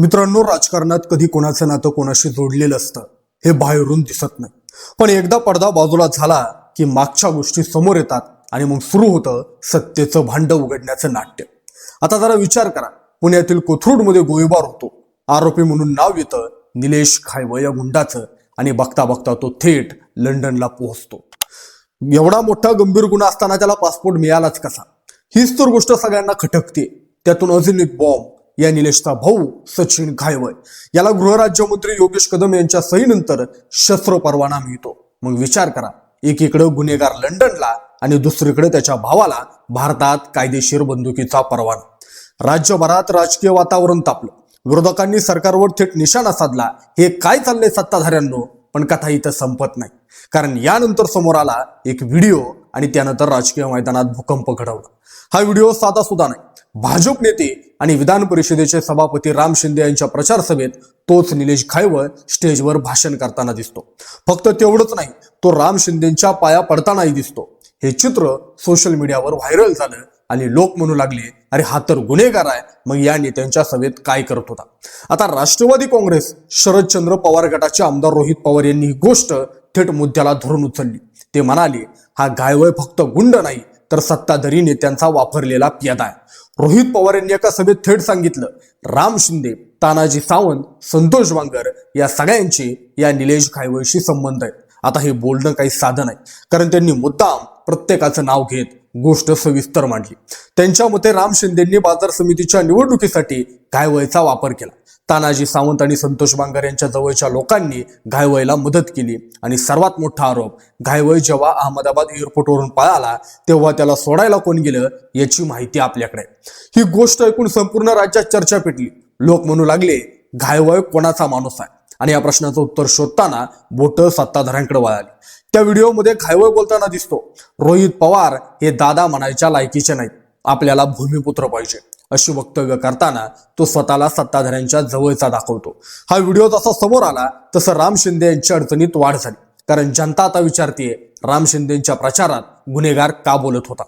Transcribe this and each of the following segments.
मित्रांनो राजकारणात कधी कोणाचं नातं कोणाशी जोडलेलं असतं हे बाहेरून दिसत नाही. पण एकदा पडदा बाजूला झाला की मागच्या गोष्टी समोर येतात आणि मग सुरू होतं सत्तेचं भांड उघडण्याचं नाट्य. आता जरा विचार करा पुण्यातील कोथरूडमध्ये गोळीबार होतो. आरोपी म्हणून नाव येतं निलेश खायव या गुंडाचं आणि बघता बघता तो थेट लंडनला पोहोचतो. एवढा मोठा गंभीर गुन्हा असताना त्याला पासपोर्ट मिळालाच कसा? हीच तर गोष्ट सगळ्यांना खटकते. त्यातून अजून एक बॉम्ब या निलेशचा भाऊ सचिन घायवय याला गृहराज्यमंत्री योगेश कदम यांच्या सहीनंतर शस्त्र परवाना मिळतो. मग विचार करा एकीकडे गुन्हेगार लंडनला आणि दुसरीकडे त्याच्या भावाला भारतात कायदेशीर बंदुकीचा परवाना. राज्यभरात राजकीय वातावरण तापलं. विरोधकांनी सरकारवर थेट निशाणा साधला. हे काय चाललंय सत्ताधाऱ्यांनो? पण कथा इथं संपत नाही. कारण यानंतर समोर आला एक व्हिडिओ आणि त्यानंतर राजकीय मैदानात भूकंप घडवला. हा व्हिडिओ साधा सुद्धा नाही. भाजप नेते आणि विधान परिषदेचे सभापती राम शिंदे यांच्या प्रचार सभेत तोच निलेश खायवळ स्टेजवर भाषण करताना दिसतो. फक्त तेवढंच नाही तो राम शिंदेच्या पाया पडतानाही दिसतो. हे चित्र सोशल मीडियावर व्हायरल झालं आणि लोक म्हणू लागले अरे हा तर गुन्हेगार आहे. मग या नेत्यांच्या सभेत काय करत होता? आता राष्ट्रवादी काँग्रेस शरदचंद्र पवार गटाचे आमदार रोहित पवार यांनी ही गोष्ट थेट मुद्द्याला धरून उचलली. ते म्हणाले हा गायवय फक्त गुंड नाही तर सत्ताधारी नेत्यांचा वापरलेला प्यादा आहे. रोहित पवार यांनी एका सभेत थेट सांगितलं राम शिंदे तानाजी सावंत संतोष वांगर या सगळ्यांचे या निलेश घायवळशी संबंध आहेत. आता हे बोलणं काही साधन आहे कारण त्यांनी मुद्दाम प्रत्येकाचं नाव घेत गोष्ट सविस्तर मांडली. त्यांच्या मते राम शिंदेंनी बाजार समितीच्या निवडणुकीसाठी घायवयचा वापर केला. तानाजी सावंत आणि संतोष बांगर यांच्या जवळच्या लोकांनी घायवयला मदत केली आणि सर्वात मोठा आरोप घायवय जेव्हा अहमदाबाद एअरपोर्टवरून पळाला तेव्हा त्याला सोडायला कोण गेलं याची माहिती आपल्याकडे. ही गोष्ट ऐकून संपूर्ण राज्यात चर्चा पेटली. लोक म्हणू लागले घायवय कोणाचा माणूस आहे? आणि या प्रश्नाचं उत्तर शोधताना बोट सत्ताधाऱ्यांकडे वळाली. त्या व्हिडिओमध्ये खायवळ बोलताना दिसतो रोहित पवार हे दादा म्हणायच्या लायकीचे नाहीत आपल्याला भूमिपुत्र पाहिजे अशी वक्तव्य करताना तो स्वतःला सत्ताधाऱ्यांच्या जवळचा दाखवतो. हा व्हिडिओ जसा समोर आला तसं राम शिंदे यांच्या अडचणीत वाढ झाली. कारण जनता आता विचारतीये राम शिंदेच्या प्रचारात गुन्हेगार का बोलत होता?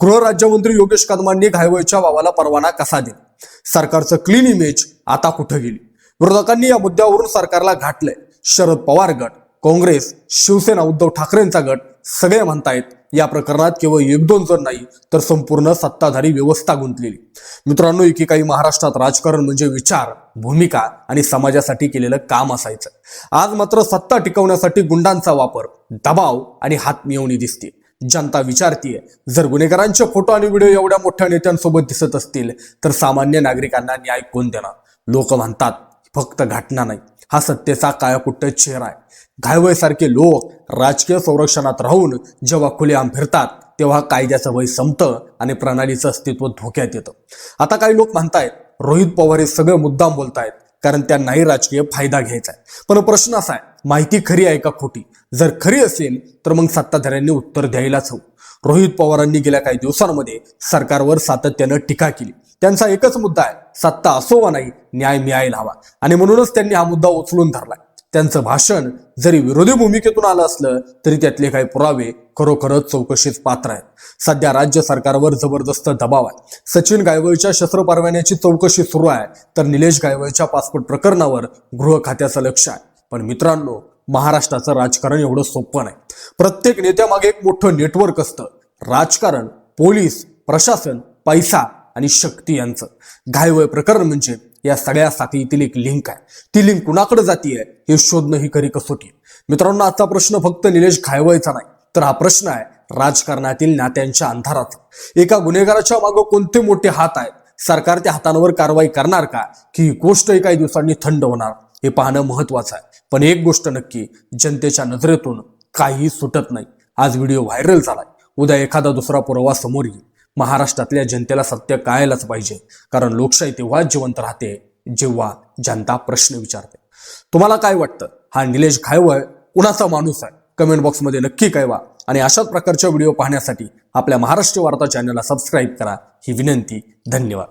गृहराज्यमंत्री योगेश कदमांनी घायवळच्या भावाला परवाना कसा दिला? सरकारचं क्लीन इमेज आता कुठं गेली? विरोधकांनी या मुद्द्यावरून सरकारला घाटलंय शरद पवार गट काँग्रेस शिवसेना उद्धव ठाकरेंचा गट सगळे म्हणतायत या प्रकरणात केवळ एक दोन जण नाही तर संपूर्ण सत्ताधारी व्यवस्था गुंतलेली. मित्रांनो एकेकाळी महाराष्ट्रात राजकारण म्हणजे विचार भूमिका आणि समाजासाठी केलेलं काम असायचं. आज मात्र सत्ता टिकवण्यासाठी गुंडांचा वापर दबाव आणि हात मिळवणी दिसते. जनता विचारतीये जर गुन्हेगारांचे फोटो आणि व्हिडिओ एवढ्या मोठ्या नेत्यांसोबत दिसत असतील तर सामान्य नागरिकांना न्याय कोण देणार? लोक म्हणतात फक्त घटना नाही. हा सत्तेचा कायाकुट्ट चेहरा आहे. घायवयसारखे लोक राजकीय संरक्षणात राहून जेव्हा खुलेआम फिरतात तेव्हा कायद्याचं वय संपतं आणि प्रणालीचं अस्तित्व धोक्यात येतं. आता काही लोक म्हणतायत रोहित पवार हे सगळं मुद्दाम बोलतायत कारण त्यांनाही राजकीय फायदा घ्यायचा आहे. पण प्रश्न असा आहे माहिती खरी आहे का खोटी? जर खरी असेल तर मग सत्ताधाऱ्यांनी उत्तर द्यायलाच हवं. रोहित पवारांनी गेल्या काही दिवसांमध्ये सरकारवर सातत्यानं टीका केली. त्यांचा एकच मुद्दा आहे सत्ता असो वा नाही न्याय मिळायला हवा. आणि म्हणूनच त्यांनी हा मुद्दा उचलून धरलाय. त्यांचं भाषण जरी विरोधी भूमिकेतून आलं असलं तरी त्यातले काही पुरावे खरोखरच चौकशीच पात्र आहेत. सध्या राज्य सरकारवर जबरदस्त दबाव आहे. सचिन गायवळच्या शस्त्र परवान्याची चौकशी सुरू आहे तर निलेश गायवळच्या पासपोर्ट प्रकरणावर गृह खात्याचं लक्ष आहे. पण मित्रांनो महाराष्ट्राचं राजकारण एवढं सोपं नाही. प्रत्येक नेत्यामागे एक मोठं नेटवर्क असतं. राजकारण पोलीस प्रशासन पैसा आणि शक्ती यांचं. घायवय प्रकरण म्हणजे या सगळ्या साखळीतील एक लिंक आहे. ती लिंक कुणाकडे आहे हे शोधणं ही खरी कसोटी आहे. मित्रांनो आजचा प्रश्न फक्त निलेश घायवयचा नाही तर हा प्रश्न आहे राजकारणातील नात्यांच्या अंधाराचा. एका गुन्हेगाराच्या मागं कोणते मोठे हात आहेत? सरकार त्या हातांवर कारवाई करणार का? की ही गोष्ट काही दिवसांनी थंड होणार? हे पाहणं महत्वाचं आहे. पण एक गोष्ट नक्की जनतेच्या नजरेतून काही सुटत नाही. आज व्हिडिओ व्हायरल झालाय. उद्या एखादा दुसरा पुरावा समोर येईल. महाराष्ट्रातल्या जनतेला सत्य कळायलाच पाहिजे. कारण लोकशाही तेव्हाच जिवंत राहते जेव्हा जनता प्रश्न विचारते. तुम्हाला काय वाटतं? हा निलेश घायवळ कुणाचा माणूस आहे? कमेंट बॉक्समध्ये नक्की कळवा. आणि अशाच प्रकारच्या व्हिडिओ पाहण्यासाठी आपल्या महाराष्ट्र वार्ता चॅनलला सबस्क्राईब करा. ही विनंती धन्यवाद.